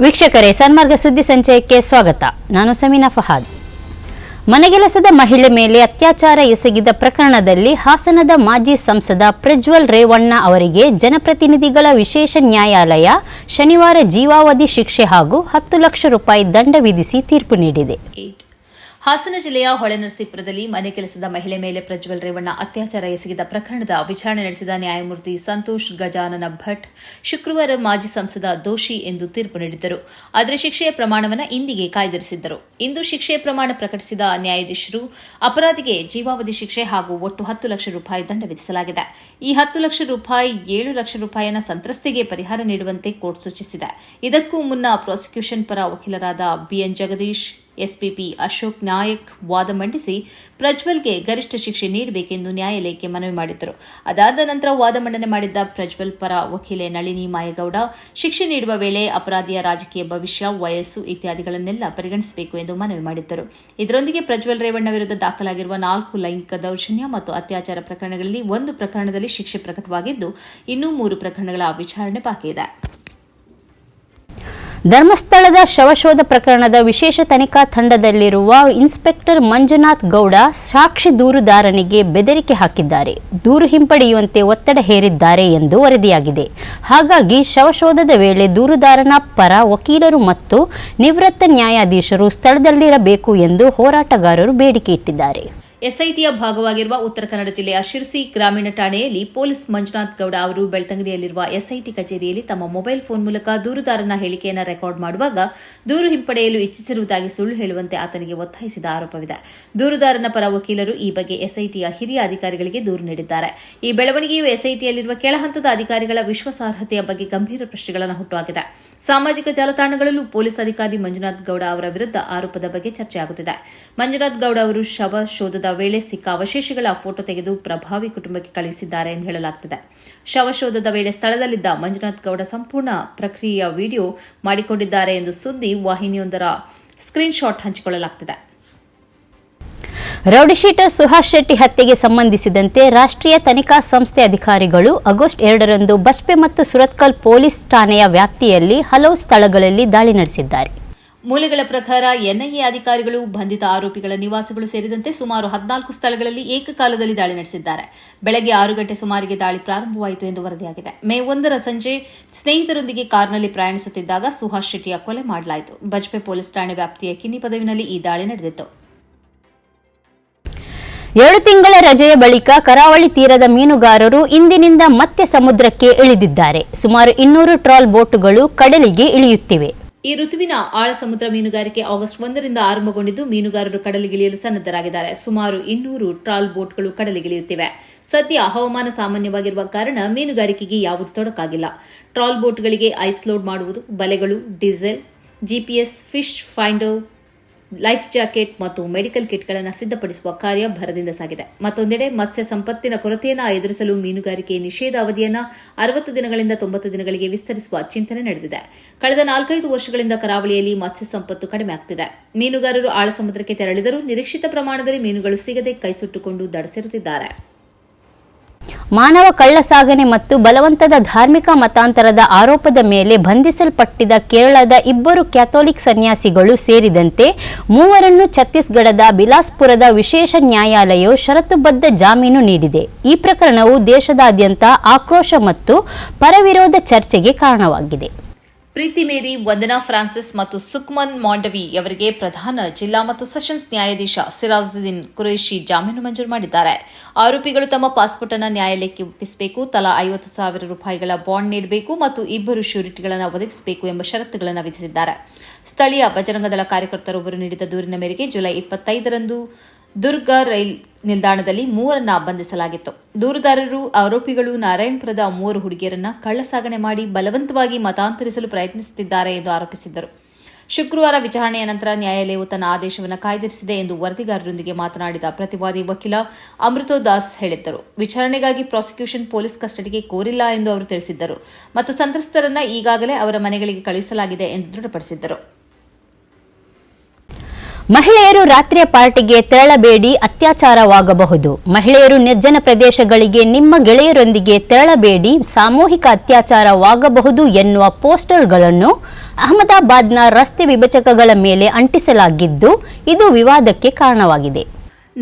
ವೀಕ್ಷಕರೇ, ಸನ್ಮಾರ್ಗ ಸುದ್ದಿ ಸಂಚಯಕ್ಕೆ ಸ್ವಾಗತ. ನಾನು ಸಮೀನಾ ಫಹಾದ್. ಮನೆಗೆಲಸದ ಮಹಿಳೆ ಮೇಲೆ ಅತ್ಯಾಚಾರ ಎಸಗಿದ ಪ್ರಕರಣದಲ್ಲಿ ಹಾಸನದ ಮಾಜಿ ಸಂಸದ ಪ್ರಜ್ವಲ್ ರೇವಣ್ಣ ಅವರಿಗೆ ಜನಪ್ರತಿನಿಧಿಗಳ ವಿಶೇಷ ನ್ಯಾಯಾಲಯ ಶನಿವಾರ ಜೀವಾವಧಿ ಶಿಕ್ಷೆ ಹಾಗೂ ಹತ್ತು ಲಕ್ಷ ರೂಪಾಯಿ ದಂಡ ವಿಧಿಸಿ ತೀರ್ಪು ನೀಡಿದೆ. ಹಾಸನ ಜಿಲ್ಲೆಯ ಹೊಳೆನರಸೀಪುರದಲ್ಲಿ ಮನೆ ಕೆಲಸದ ಮಹಿಳೆ ಮೇಲೆ ಪ್ರಜ್ವಲ್ ರೇವಣ್ಣ ಅತ್ಯಾಚಾರ ಎಸಗಿದ ಪ್ರಕರಣದ ವಿಚಾರಣೆ ನಡೆಸಿದ ನ್ಯಾಯಮೂರ್ತಿ ಸಂತೋಷ್ ಗಜಾನನ ಭಟ್ ಶುಕ್ರವಾರ ಮಾಜಿ ಸಂಸದ ದೋಷಿ ಎಂದು ತೀರ್ಪು ನೀಡಿದ್ದರು. ಆದರೆ ಶಿಕ್ಷೆಯ ಪ್ರಮಾಣವನ್ನು ಇಂದಿಗೆ ಕಾಯ್ದಿರಿಸಿದ್ದರು. ಇಂದು ಶಿಕ್ಷೆಯ ಪ್ರಮಾಣ ಪ್ರಕಟಿಸಿದ ನ್ಯಾಯಾಧೀಶರು ಅಪರಾಧಿಗೆ ಜೀವಾವಧಿ ಶಿಕ್ಷೆ ಹಾಗೂ ಒಟ್ಟು ಹತ್ತು ಲಕ್ಷ ರೂಪಾಯಿ ದಂಡ ವಿಧಿಸಲಾಗಿದೆ. ಈ ಹತ್ತು ಲಕ್ಷ ರೂಪಾಯಿ ಏಳು ಲಕ್ಷ ರೂಪಾಯಿನ ಸಂತ್ರಸ್ತೆಗೆ ಪರಿಹಾರ ನೀಡುವಂತೆ ಕೋರ್ಟ್ ಸೂಚಿಸಿದೆ. ಇದಕ್ಕೂ ಮುನ್ನ ಪ್ರಾಸಿಕ್ಯೂಷನ್ ಪರ ವಕೀಲರಾದ ಬಿಎನ್ ಜಗದೀಶ್ ಎಸ್ಪಿಪಿ ಅಶೋಕ್ ನಾಯಕ್ ವಾದ ಮಂಡಿಸಿ ಪ್ರಜ್ವಲ್ಗೆ ಗರಿಷ್ಠ ಶಿಕ್ಷೆ ನೀಡಬೇಕೆಂದು ನ್ಯಾಯಾಲಯಕ್ಕೆ ಮನವಿ ಮಾಡಿದ್ದರು. ಅದಾದ ನಂತರ ವಾದ ಮಂಡನೆ ಮಾಡಿದ್ದ ಪ್ರಜ್ವಲ್ ಪರ ವಕೀಲೆ ನಳಿನಿ ಮಾಯಗೌಡ, ಶಿಕ್ಷೆ ನೀಡುವ ವೇಳೆ ಅಪರಾಧಿಯ ರಾಜಕೀಯ ಭವಿಷ್ಯ, ವಯಸ್ಸು ಇತ್ಯಾದಿಗಳನ್ನೆಲ್ಲ ಪರಿಗಣಿಸಬೇಕು ಎಂದು ಮನವಿ ಮಾಡಿದ್ದರು. ಇದರೊಂದಿಗೆ ಪ್ರಜ್ವಲ್ ರೇವಣ್ಣ ವಿರುದ್ಧ ದಾಖಲಾಗಿರುವ ನಾಲ್ಕು ಲೈಂಗಿಕ ದೌರ್ಜನ್ಯ ಮತ್ತು ಅತ್ಯಾಚಾರ ಪ್ರಕರಣಗಳಲ್ಲಿ ಒಂದು ಪ್ರಕರಣದಲ್ಲಿ ಶಿಕ್ಷೆ ಪ್ರಕಟವಾಗಿದ್ದು, ಇನ್ನೂ ಮೂರು ಪ್ರಕರಣಗಳ ವಿಚಾರಣೆ ಬಾಕಿ ಇದೆ. ಧರ್ಮಸ್ಥಳದ ಶವಶೋಧ ಪ್ರಕರಣದ ವಿಶೇಷ ತನಿಖಾ ತಂಡದಲ್ಲಿರುವ ಇನ್ಸ್ಪೆಕ್ಟರ್ ಮಂಜುನಾಥ್ ಗೌಡ ಸಾಕ್ಷಿ ದೂರುದಾರನಿಗೆ ಬೆದರಿಕೆ ಹಾಕಿದ್ದಾರೆ. ದೂರು ಹಿಂಪಡೆಯುವಂತೆ ಒತ್ತಡ ಹೇರಿದ್ದಾರೆ ಎಂದು ವರದಿಯಾಗಿದೆ. ಹಾಗಾಗಿ ಶವಶೋಧದ ವೇಳೆ ದೂರುದಾರನ ಪರ ವಕೀಲರು ಮತ್ತು ನಿವೃತ್ತ ನ್ಯಾಯಾಧೀಶರು ಸ್ಥಳದಲ್ಲಿರಬೇಕು ಎಂದು ಹೋರಾಟಗಾರರು ಬೇಡಿಕೆ ಇಟ್ಟಿದ್ದಾರೆ. ಎಸ್ಐಟಿಯ ಭಾಗವಾಗಿರುವ ಉತ್ತರ ಕನ್ನಡ ಜಿಲ್ಲೆಯ ಶಿರ್ಸಿ ಗ್ರಾಮೀಣ ಠಾಣೆಯಲ್ಲಿ ಪೊಲೀಸ್ ಮಂಜುನಾಥ್ ಗೌಡ ಅವರು ಬೆಳ್ತಂಗಡಿಯಲ್ಲಿರುವ ಎಸ್ಐಟಿ ಕಚೇರಿಯಲ್ಲಿ ತಮ್ಮ ಮೊಬೈಲ್ ಫೋನ್ ಮೂಲಕ ದೂರುದಾರನ ಹೇಳಿಕೆಯನ್ನು ರೆಕಾರ್ಡ್ ಮಾಡುವಾಗ ದೂರು ಹಿಂಪಡೆಯಲು ಇಚ್ಛಿಸಿರುವುದಾಗಿ ಸುಳ್ಳು ಹೇಳುವಂತೆ ಆತನಿಗೆ ಒತ್ತಾಯಿಸಿದ ಆರೋಪವಿದೆ. ದೂರುದಾರನ ಪರ ವಕೀಲರು ಈ ಬಗ್ಗೆ ಎಸ್ಐಟಿಯ ಹಿರಿಯ ಅಧಿಕಾರಿಗಳಿಗೆ ದೂರು ನೀಡಿದ್ದಾರೆ. ಈ ಬೆಳವಣಿಗೆಯು ಎಸ್ಐಟಿಯಲ್ಲಿರುವ ಕೆಳಹಂತದ ಅಧಿಕಾರಿಗಳ ವಿಶ್ವಾಸಾರ್ಹತೆಯ ಬಗ್ಗೆ ಗಂಭೀರ ಪ್ರಶ್ನೆಗಳನ್ನು ಹುಟ್ಟುಹಾಕಿದೆ. ಸಾಮಾಜಿಕ ಜಾಲತಾಣಗಳಲ್ಲೂ ಪೊಲೀಸ್ ಅಧಿಕಾರಿ ಮಂಜುನಾಥ್ ಗೌಡ ಅವರ ವಿರುದ್ಧ ಆರೋಪದ ಬಗ್ಗೆ ಚರ್ಚೆಯಾಗುತ್ತಿದೆ. ಮಂಜುನಾಥ್ ಗೌಡ ಅವರು ಶವ ಶೋಧದ ವೇಳೆ ಸಿಕ್ಕ ಅವಶೇಷಗಳ ಫೋಟೋ ತೆಗೆದು ಪ್ರಭಾವಿ ಕುಟುಂಬಕ್ಕೆ ಕಳುಹಿಸಿದ್ದಾರೆ ಎಂದು ಹೇಳಲಾಗುತ್ತಿದೆ ಶವಶೋಧದ ವೇಳೆ ಸ್ಥಳದಲ್ಲಿದ್ದ ಮಂಜುನಾಥ್ ಗೌಡ ಸಂಪೂರ್ಣ ಪ್ರಕ್ರಿಯೆಯ ವಿಡಿಯೋ ಮಾಡಿಕೊಂಡಿದ್ದಾರೆ ಎಂದು ಸುದ್ದಿ ವಾಹಿನಿಯೊಂದರ ಸ್ಕ್ರೀನ್ ಶಾಟ್ ಹಂಚಿಕೊಳ್ಳಲಾಗುತ್ತಿದೆ ರೌಡಿಶೀಟರ್ ಸುಹಾಸ್ ಶೆಟ್ಟಿ ಹತ್ಯೆಗೆ ಸಂಬಂಧಿಸಿದಂತೆ ರಾಷ್ಟ್ರೀಯ ತನಿಖಾ ಸಂಸ್ಥೆ ಅಧಿಕಾರಿಗಳು ಆಗಸ್ಟ್ ಎರಡರಂದು ಬಸ್ಪೆ ಮತ್ತು ಸುರತ್ಕಲ್ ಪೊಲೀಸ್ ಠಾಣೆಯ ವ್ಯಾಪ್ತಿಯಲ್ಲಿ ಹಲವು ಸ್ಥಳಗಳಲ್ಲಿ ದಾಳಿ ನಡೆಸಿದ್ದಾರೆ. ಮೂಲಗಳ ಪ್ರಕಾರ ಎನ್ಐಎ ಅಧಿಕಾರಿಗಳು ಬಂಧಿತ ಆರೋಪಿಗಳ ನಿವಾಸಗಳು ಸೇರಿದಂತೆ ಸುಮಾರು ಹದಿನಾಲ್ಕು ಸ್ಥಳಗಳಲ್ಲಿ ಏಕಕಾಲದಲ್ಲಿ ದಾಳಿ ನಡೆಸಿದ್ದಾರೆ. ಬೆಳಗ್ಗೆ ಆರು ಗಂಟೆ ಸುಮಾರಿಗೆ ದಾಳಿ ಪ್ರಾರಂಭವಾಯಿತು ಎಂದು ವರದಿಯಾಗಿದೆ. ಮೇ ಒಂದರ ಸಂಜೆ ಸ್ನೇಹಿತರೊಂದಿಗೆ ಕಾರ್ನಲ್ಲಿ ಪ್ರಯಾಣಿಸುತ್ತಿದ್ದಾಗ ಸುಹಾಸ್ ಶೆಟ್ಟಿಯ ಕೊಲೆ ಮಾಡಲಾಯಿತು. ಬಜ್ಪೆ ಪೊಲೀಸ್ ಠಾಣೆ ವ್ಯಾಪ್ತಿಯ ಕಿನ್ನಿ ಪದವಿನಲ್ಲಿ ಈ ದಾಳಿ ನಡೆದಿತ್ತು. ಎರಡು ತಿಂಗಳ ರಜೆಯ ಬಳಿಕ ಕರಾವಳಿ ತೀರದ ಮೀನುಗಾರರು ಇಂದಿನಿಂದ ಮತ್ತೆ ಸಮುದ್ರಕ್ಕೆ ಇಳಿದಿದ್ದಾರೆ. ಸುಮಾರು ಇನ್ನೂರು ಟ್ರಾಲ್ ಬೋಟುಗಳು ಕಡಲಿಗೆ ಇಳಿಯುತ್ತಿವೆ. ಈ ಋತುವಿನ ಆಳ ಸಮುದ್ರ ಮೀನುಗಾರಿಕೆ ಆಗಸ್ಟ್ ಒಂದರಿಂದ ಆರಂಭಗೊಂಡಿದ್ದು ಮೀನುಗಾರರು ಕಡಲಿಗಿಳಿಯಲು ಸನ್ನದ್ಧರಾಗಿದ್ದಾರೆ. ಸುಮಾರು ಇನ್ನೂರು ಟ್ರಾಲ್ ಬೋಟ್ಗಳು ಕಡಲಿಗಿಳಿಯುತ್ತಿವೆ. ಸದ್ಯ ಹವಾಮಾನ ಸಾಮಾನ್ಯವಾಗಿರುವ ಕಾರಣ ಮೀನುಗಾರಿಕೆಗೆ ಯಾವುದು ತೊಡಕಾಗಿಲ್ಲ. ಟ್ರಾಲ್ ಬೋಟ್ಗಳಿಗೆ ಐಸ್ ಲೋಡ್ ಮಾಡುವುದು ಬಲೆಗಳು, diesel, GPS, fish finder life jacket ಮತ್ತು ಮೆಡಿಕಲ್ ಕಿಟ್ಗಳನ್ನು ಸಿದ್ಧಪಡಿಸುವ ಕಾರ್ಯ ಭರದಿಂದ ಸಾಗಿದೆ. ಮತ್ತೊಂದೆಡೆ ಮತ್ಸ್ಯ ಸಂಪತ್ತಿನ ಕೊರತೆಯನ್ನು ಎದುರಿಸಲು ಮೀನುಗಾರಿಕೆ ನಿಷೇಧ ಅವಧಿಯನ್ನು ಅರವತ್ತು ದಿನಗಳಿಂದ ತೊಂಬತ್ತು ದಿನಗಳಿಗೆ ವಿಸ್ತರಿಸುವ ಚಿಂತನೆ ನಡೆದಿದೆ. ಕಳೆದ ನಾಲ್ಕೈದು ವರ್ಷಗಳಿಂದ ಕರಾವಳಿಯಲ್ಲಿ ಮತ್ಸ್ಯ ಸಂಪತ್ತು ಕಡಿಮೆ ಆಗ್ತಿದೆ. ಮೀನುಗಾರರು ಆಳ ಸಮುದ್ರಕ್ಕೆ ತೆರಳಿದರೂ ನಿರೀಕ್ಷಿತ ಪ್ರಮಾಣದಲ್ಲಿ ಮೀನುಗಳು ಸಿಗದೆ ಕೈಸುಟ್ಟುಕೊಂಡು ದಡಸೇರುತ್ತಿದ್ದಾರೆ ಮಾನವ ಕಳ್ಳಸಾಗಣೆ ಮತ್ತು ಬಲವಂತದ ಧಾರ್ಮಿಕ ಮತಾಂತರದ ಆರೋಪದ ಮೇಲೆ ಬಂಧಿಸಲ್ಪಟ್ಟಿದ್ದ ಕೇರಳದ ಇಬ್ಬರು ಕ್ಯಾಥೋಲಿಕ್ ಸನ್ಯಾಸಿಗಳು ಸೇರಿದಂತೆ ಮೂವರನ್ನು ಛತ್ತೀಸ್ಗಢದ ಬಿಲಾಸ್ಪುರದ ವಿಶೇಷ ನ್ಯಾಯಾಲಯವು ಷರತ್ತುಬದ್ಧ ಜಾಮೀನು ನೀಡಿದೆ. ಈ ಪ್ರಕರಣವು ದೇಶದಾದ್ಯಂತ ಆಕ್ರೋಶ ಮತ್ತು ಪರವಿರೋಧ ಚರ್ಚೆಗೆ ಕಾರಣವಾಗಿದೆ. ಪ್ರೀತಿ ಮೇರಿ ವಂದನಾ ಫ್ರಾನ್ಸಿಸ್ ಮತ್ತು ಸುಕ್ಮನ್ ಮಾಂಡವಿ ಅವರಿಗೆ ಪ್ರಧಾನ ಜಿಲ್ಲಾ ಮತ್ತು ಸೆಷನ್ಸ್ ನ್ಯಾಯಾಧೀಶ ಸಿರಾಜುದ್ದೀನ್ ಕುರೇಶಿ ಜಾಮೀನು ಮಂಜೂರು ಮಾಡಿದ್ದಾರೆ. ಆರೋಪಿಗಳು ತಮ್ಮ ಪಾಸ್ಪೋರ್ಟ್ ಅನ್ನು ನ್ಯಾಯಾಲಯಕ್ಕೆ ಒಪ್ಪಿಸಬೇಕು, ತಲಾ ಐವತ್ತು ಸಾವಿರ ರೂಪಾಯಿಗಳ ಬಾಂಡ್ ನೀಡಬೇಕು ಮತ್ತು ಇಬ್ಬರು ಶ್ಯೂರಿಟಿಗಳನ್ನು ಒದಗಿಸಬೇಕು ಎಂಬ ಷರತ್ತುಗಳನ್ನು ವಿಧಿಸಿದ್ದಾರೆ. ಸ್ಥಳೀಯ ಬಜರಂಗದಳ ಕಾರ್ಯಕರ್ತರೊಬ್ಬರು ನೀಡಿದ ದೂರಿನ ಮೇರೆಗೆ ಜುಲೈ ಇಪ್ಪತ್ತೈದರಂದು ದುರ್ಗ ರೈಲ್ ನಿಲ್ದಾಣದಲ್ಲಿ ಮೂವರನ್ನ ಬಂಧಿಸಲಾಗಿತ್ತು. ದೂರುದಾರರು, ಆರೋಪಿಗಳು ನಾರಾಯಣಪುರದ ಮೂವರು ಹುಡುಗಿಯರನ್ನ ಕಳ್ಳಸಾಗಣೆ ಮಾಡಿ ಬಲವಂತವಾಗಿ ಮತಾಂತರಿಸಲು ಪ್ರಯತ್ನಿಸುತ್ತಿದ್ದಾರೆ ಎಂದು ಆರೋಪಿಸಿದ್ದರು. ಶುಕ್ರವಾರ ವಿಚಾರಣೆಯ ನಂತರ ನ್ಯಾಯಾಲಯವು ತನ್ನ ಆದೇಶವನ್ನು ಕಾಯ್ದಿರಿಸಿದೆ ಎಂದು ವರದಿಗಾರರೊಂದಿಗೆ ಮಾತನಾಡಿದ ಪ್ರತಿವಾದಿ ವಕೀಲ ಅಮೃತೋ ದಾಸ್ ಹೇಳಿದ್ದರು. ವಿಚಾರಣೆಗಾಗಿ ಪ್ರಾಸಿಕ್ಯೂಷನ್ ಪೊಲೀಸ್ ಕಸ್ಟಡಿಗೆ ಕೋರಿಲ್ಲ ಎಂದು ಅವರು ತಿಳಿಸಿದ್ದರು. ಮತ್ತು ಸಂತ್ರಸ್ತರನ್ನ ಈಗಾಗಲೇ ಅವರ ಮನೆಗಳಿಗೆ ಕಳುಹಿಸಲಾಗಿದೆ ಎಂದು ದೃಢಪಡಿಸಿದ್ದರು. ಮಹಿಳೆಯರು ರಾತ್ರಿಯ ಪಾರ್ಟಿಗೆ ತೆರಳಬೇಡಿ, ಅತ್ಯಾಚಾರವಾಗಬಹುದು. ಮಹಿಳೆಯರು ನಿರ್ಜನ ಪ್ರದೇಶಗಳಿಗೆ ನಿಮ್ಮ ಗೆಳೆಯರೊಂದಿಗೆ ತೆರಳಬೇಡಿ, ಸಾಮೂಹಿಕ ಅತ್ಯಾಚಾರವಾಗಬಹುದು ಎನ್ನುವ ಪೋಸ್ಟರ್ಗಳನ್ನು ಅಹಮದಾಬಾದ್ನ ರಸ್ತೆ ವಿಭಜಕಗಳ ಮೇಲೆ ಅಂಟಿಸಲಾಗಿದ್ದು, ಇದು ವಿವಾದಕ್ಕೆ ಕಾರಣವಾಗಿದೆ.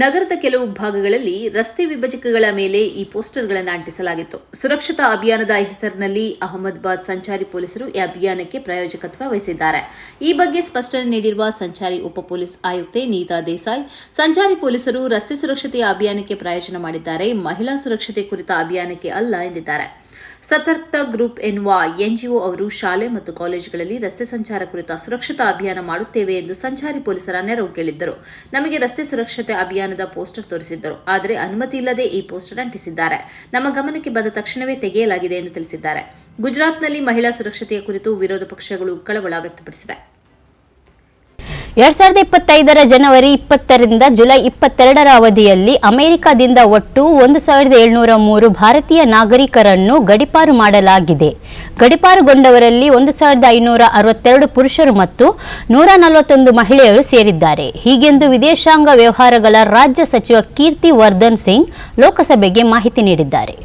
ನಗರದ ಕೆಲವು ಭಾಗಗಳಲ್ಲಿ ರಸ್ತೆ ವಿಭಜಕಗಳ ಮೇಲೆ ಈ ಪೋಸ್ಟರ್ಗಳನ್ನು ಅಂಟಿಸಲಾಗಿತ್ತು. ಸುರಕ್ಷತಾ ಅಭಿಯಾನದ ಹೆಸರಿನಲ್ಲಿ ಅಹಮದಾಬಾದ್ ಸಂಚಾರಿ ಪೊಲೀಸರು ಈ ಅಭಿಯಾನಕ್ಕೆ ಪ್ರಾಯೋಜಕತ್ವ ವಹಿಸಿದ್ದಾರೆ. ಈ ಬಗ್ಗೆ ಸ್ಪಷ್ಟನೆ ನೀಡಿರುವ ಸಂಚಾರಿ ಉಪ ಪೊಲೀಸ್ ಆಯುಕ್ತೆ ನೀತಾ ದೇಸಾಯಿ, ಸಂಚಾರಿ ಪೊಲೀಸರು ರಸ್ತೆ ಸುರಕ್ಷತೆಯ ಅಭಿಯಾನಕ್ಕೆ ಪ್ರಾಯೋಜನ ಮಾಡಿದ್ದಾರೆ, ಮಹಿಳಾ ಸುರಕ್ಷತೆ ಕುರಿತ ಅಭಿಯಾನಕ್ಕೆ ಅಲ್ಲ ಎಂದಿದ್ದಾರೆ. ಸತರ್ಕತಾ ಗ್ರೂಪ್ ಎನ್ನುವ ಎನ್ಜಿಒ ಅವರು ಶಾಲೆ ಮತ್ತು ಕಾಲೇಜುಗಳಲ್ಲಿ ರಸ್ತೆ ಸಂಚಾರ ಕುರಿತ ಸುರಕ್ಷತಾ ಅಭಿಯಾನ ಮಾಡುತ್ತೇವೆ ಎಂದು ಸಂಚಾರಿ ಪೊಲೀಸರ ನೆರವು ಕೇಳಿದ್ದರು. ನಮಗೆ ರಸ್ತೆ ಸುರಕ್ಷತೆ ಅಭಿಯಾನದ ಪೋಸ್ಟರ್ ತೋರಿಸಿದ್ದರು. ಆದರೆ ಅನುಮತಿ ಇಲ್ಲದೆ ಈ ಪೋಸ್ಟರ್ ಅಂಟಿಸಿದ್ದಾರೆ. ನಮ್ಮ ಗಮನಕ್ಕೆ ಬಂದ ತಕ್ಷಣವೇ ತೆಗೆಯಲಾಗಿದೆ ಎಂದು ತಿಳಿಸಿದ್ದಾರೆ. ಗುಜರಾತ್ನಲ್ಲಿ ಮಹಿಳಾ ಸುರಕ್ಷತೆಯ ಕುರಿತು ವಿರೋಧ ಪಕ್ಷಗಳು ಕಳವಳ ವ್ಯಕ್ತಪಡಿಸಿವೆ. ಎರಡ್ ಸಾವಿರದ ಇಪ್ಪತ್ತೈದರ ಜನವರಿ ಇಪ್ಪತ್ತರಿಂದ ಜುಲೈ ಇಪ್ಪತ್ತೆರಡರ ಅವಧಿಯಲ್ಲಿ ಅಮೆರಿಕದಿಂದ ಒಟ್ಟು ಒಂದು ಸಾವಿರದ ಏಳ್ನೂರ ಮೂರು ಭಾರತೀಯ ನಾಗರಿಕರನ್ನು ಗಡಿಪಾರು ಮಾಡಲಾಗಿದೆ. ಗಡಿಪಾರುಗೊಂಡವರಲ್ಲಿ ಒಂದು ಸಾವಿರದ ಐನೂರ ಅರವತ್ತೆರಡು ಪುರುಷರು ಮತ್ತು ನೂರ ನಲವತ್ತೊಂದು ಮಹಿಳೆಯರು ಸೇರಿದ್ದಾರೆ. ಹೀಗೆಂದು ವಿದೇಶಾಂಗ ವ್ಯವಹಾರಗಳ ರಾಜ್ಯ ಸಚಿವ ಕೀರ್ತಿ ವರ್ಧನ್ ಸಿಂಗ್ ಲೋಕಸಭೆಗೆ ಮಾಹಿತಿ ನೀಡಿದ್ದಾರೆ.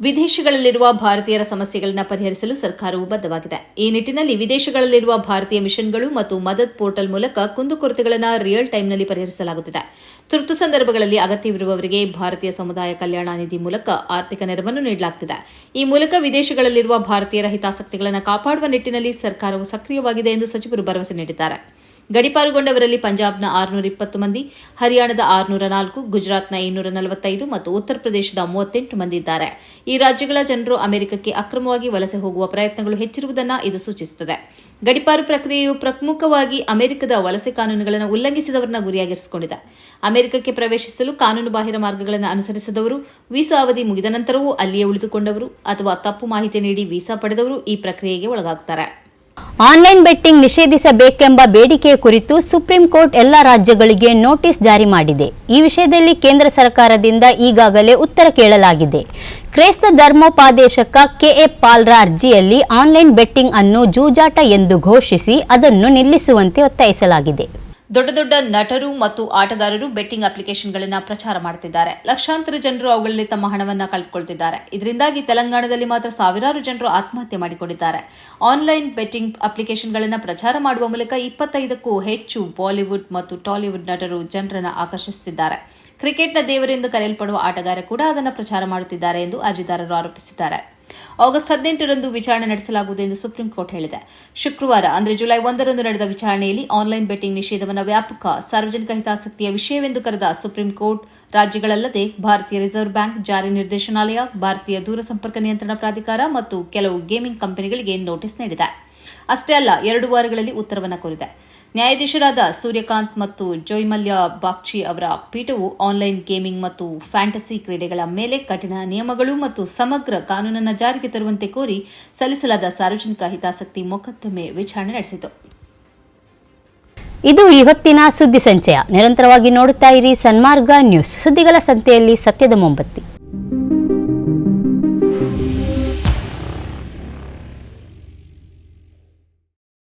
ವಿದೇಶಗಳಲ್ಲಿರುವ ಭಾರತೀಯರ ಸಮಸ್ಯೆಗಳನ್ನು ಪರಿಹರಿಸಲು ಸರ್ಕಾರವು ಬದ್ಧವಾಗಿದೆ. ಈ ನಿಟ್ಟಿನಲ್ಲಿ ವಿದೇಶಗಳಲ್ಲಿರುವ ಭಾರತೀಯ ಮಿಷನ್ಗಳು ಮತ್ತು ಮದದ್ ಪೋರ್ಟಲ್ ಮೂಲಕ ಕುಂದುಕೊರತೆಗಳನ್ನು ರಿಯಲ್ ಟೈಮ್ನಲ್ಲಿ ಪರಿಹರಿಸಲಾಗುತ್ತಿದೆ. ತುರ್ತು ಸಂದರ್ಭಗಳಲ್ಲಿ ಅಗತ್ಯವಿರುವವರಿಗೆ ಭಾರತೀಯ ಸಮುದಾಯ ಕಲ್ಯಾಣ ನಿಧಿ ಮೂಲಕ ಆರ್ಥಿಕ ನೆರವನ್ನು ನೀಡಲಾಗುತ್ತಿದೆ ಈ ಮೂಲಕ ವಿದೇಶಗಳಲ್ಲಿರುವ ಭಾರತೀಯರ ಹಿತಾಸಕ್ತಿಗಳನ್ನು ಕಾಪಾಡುವ ನಿಟ್ಟಿನಲ್ಲಿ ಸರ್ಕಾರವು ಸಕ್ರಿಯವಾಗಿದೆ ಎಂದು ಸಚಿವರು ಭರವಸೆ ನೀಡಿದ್ದಾರೆ. ಗಡಿಪಾರುಗೊಂಡವರಲ್ಲಿ ಪಂಜಾಬ್ನ ಆರುನೂರ ಇಪ್ಪತ್ತು ಮಂದಿ, ಹರಿಯಾಣದ ಆರುನೂರ ನಾಲ್ಕು, ಗುಜರಾತ್ನ ಇನ್ನೂರ ನಲವತ್ತೈದು ಮತ್ತು ಉತ್ತರ ಪ್ರದೇಶದ ಮೂವತ್ತೆಂಟು ಮಂದಿ ಇದ್ದಾರೆ. ಈ ರಾಜ್ಯಗಳ ಜನರು ಅಮೆರಿಕಕ್ಕೆ ಅಕ್ರಮವಾಗಿ ವಲಸೆ ಹೋಗುವ ಪ್ರಯತ್ನಗಳು ಹೆಚ್ಚಿರುವುದನ್ನು ಇದು ಸೂಚಿಸುತ್ತದೆ. ಗಡಿಪಾರು ಪ್ರಕ್ರಿಯೆಯು ಪ್ರಮುಖವಾಗಿ ಅಮೆರಿಕದ ವಲಸೆ ಕಾನೂನುಗಳನ್ನು ಉಲ್ಲಂಘಿಸಿದವರನ್ನ ಗುರಿಯಾಗಿರಿಸಿಕೊಂಡಿದೆ. ಅಮೆರಿಕಕ್ಕೆ ಪ್ರವೇಶಿಸಲು ಕಾನೂನು ಬಾಹಿರ ಮಾರ್ಗಗಳನ್ನು ಅನುಸರಿಸಿದವರು, ವೀಸಾ ಅವಧಿ ಮುಗಿದ ನಂತರವೂ ಅಲ್ಲಿಯೇ ಉಳಿದುಕೊಂಡವರು ಅಥವಾ ತಪ್ಪು ಮಾಹಿತಿ ನೀಡಿ ವೀಸಾ ಪಡೆದವರು ಈ ಪ್ರಕ್ರಿಯೆಗೆ ಒಳಗಾಗುತ್ತಾರೆ ಆನ್ಲೈನ್ ಬೆಟ್ಟಿಂಗ್ ನಿಷೇಧಿಸಬೇಕೆಂಬ ಬೇಡಿಕೆಯ ಕುರಿತು ಸುಪ್ರೀಂ ಕೋರ್ಟ್ ಎಲ್ಲ ರಾಜ್ಯಗಳಿಗೆ ನೋಟಿಸ್ ಜಾರಿ ಮಾಡಿದೆ. ಈ ವಿಷಯದಲ್ಲಿ ಕೇಂದ್ರ ಸರ್ಕಾರದಿಂದ ಈಗಾಗಲೇ ಉತ್ತರ ಕೇಳಲಾಗಿದೆ. ಕ್ರೈಸ್ತ ಧರ್ಮೋಪಾದೇಶಕ ಕೆಎ ಪಾಲ್ರ ಅರ್ಜಿಯಲ್ಲಿ ಆನ್ಲೈನ್ ಬೆಟ್ಟಿಂಗ್ ಅನ್ನು ಜೂಜಾಟ ಎಂದು ಘೋಷಿಸಿ ಅದನ್ನು ನಿಲ್ಲಿಸುವಂತೆ ಒತ್ತಾಯಿಸಲಾಗಿದೆ. ದೊಡ್ಡ ದೊಡ್ಡ ನಟರು ಮತ್ತು ಆಟಗಾರರು ಬೆಟ್ಟಿಂಗ್ ಅಪ್ಲಿಕೇಶನ್ಗಳನ್ನು ಪ್ರಚಾರ ಮಾಡುತ್ತಿದ್ದಾರೆ ಲಕ್ಷಾಂತರ ಜನರು ಅವುಗಳಲ್ಲಿ ತಮ್ಮ ಹಣವನ್ನು ಕಳೆದುಕೊಳ್ತಿದ್ದಾರೆ ಇದರಿಂದಾಗಿ ತೆಲಂಗಾಣದಲ್ಲಿ ಮಾತ್ರ ಸಾವಿರಾರು ಜನರು ಆತ್ಮಹತ್ಯೆ ಮಾಡಿಕೊಂಡಿದ್ದಾರೆ. ಆನ್ಲೈನ್ ಬೆಟ್ಟಿಂಗ್ ಅಪ್ಲಿಕೇಶನ್ಗಳನ್ನು ಪ್ರಚಾರ ಮಾಡುವ ಮೂಲಕ ಇಪ್ಪತ್ತೈದಕ್ಕೂ ಹೆಚ್ಚು ಬಾಲಿವುಡ್ ಮತ್ತು ಟಾಲಿವುಡ್ ನಟರು ಜನರನ್ನು ಆಕರ್ಷಿಸುತ್ತಿದ್ದಾರೆ. ಕ್ರಿಕೆಟ್ನ ದೇವರೆಂದು ಕರೆಯಲ್ಪಡುವ ಆಟಗಾರ ಕೂಡ ಅದನ್ನು ಪ್ರಚಾರ ಮಾಡುತ್ತಿದ್ದಾರೆ ಎಂದು ಅರ್ಜಿದಾರರು ಆರೋಪಿಸಿದ್ದಾರೆ. ಆಗಸ್ಟ್ ಹದಿನೆಂಟರಂದು ವಿಚಾರಣೆ ನಡೆಸಲಾಗುವುದು ಎಂದು ಸುಪ್ರೀಂ ಕೋರ್ಟ್ ಹೇಳಿದೆ. ಶುಕ್ರವಾರ, ಅಂದರೆ ಜುಲೈ ಒಂದರಂದು ನಡೆದ ವಿಚಾರಣೆಯಲ್ಲಿ ಆನ್ಲೈನ್ ಬೆಟ್ಟಿಂಗ್ ನಿಷೇಧವನ್ನು ವ್ಯಾಪಕ, ಸಾರ್ವಜನಿಕ ಹಿತಾಸಕ್ತಿಯ ವಿಷಯವೆಂದು ಕರೆದ ಸುಪ್ರೀಂ ಕೋರ್ಟ್, ರಾಜ್ಯಗಳಲ್ಲದೆ ಭಾರತೀಯ ರಿಸರ್ವ್ ಬ್ಯಾಂಕ್, ಜಾರಿ ನಿರ್ದೇಶನಾಲಯ, ಭಾರತೀಯ ದೂರಸಂಪರ್ಕ ನಿಯಂತ್ರಣ ಪ್ರಾಧಿಕಾರ ಮತ್ತು ಕೆಲವು ಗೇಮಿಂಗ್ ಕಂಪನಿಗಳಿಗೆ ನೋಟಿಸ್ ನೀಡಿದೆ. ಅಷ್ಟೇ ಅಲ್ಲ, ಎರಡು ವಾರಗಳಲ್ಲಿ ಉತ್ತರವನ್ನು ಕೋರಿದೆ. ನ್ಯಾಯಾಧೀಶರಾದ ಸೂರ್ಯಕಾಂತ್ ಮತ್ತು ಜೊಯ್ಮಲ್ಯ ಬಾಕ್ಷಿ ಅವರ ಪೀಠವು ಆನ್ಲೈನ್ ಗೇಮಿಂಗ್ ಮತ್ತು ಫ್ಯಾಂಟಸಿ ಕ್ರೀಡೆಗಳ ಮೇಲೆ ಕಠಿಣ ನಿಯಮಗಳು ಮತ್ತು ಸಮಗ್ರ ಕಾನೂನನ್ನು ಜಾರಿಗೆ ತರುವಂತೆ ಕೋರಿ ಸಲ್ಲಿಸಲಾದ ಸಾರ್ವಜನಿಕ ಹಿತಾಸಕ್ತಿ ಮೊಕದ್ದಮೆ ವಿಚಾರಣೆ ನಡೆಸಿತು. ಇದು ಈ ಹೊತ್ತಿನ ಸುದ್ದಿ ಸಂಚಯ. ನಿರಂತರವಾಗಿ ನೋಡುತ್ತಾ ಇರಿ ಸನ್ಮಾರ್ಗ ನ್ಯೂಸ್. ಸುದ್ದಿಗಳ ಸಂತೆಯಲ್ಲಿ ಸತ್ಯದ ಮೊಂಬತ್ತಿ.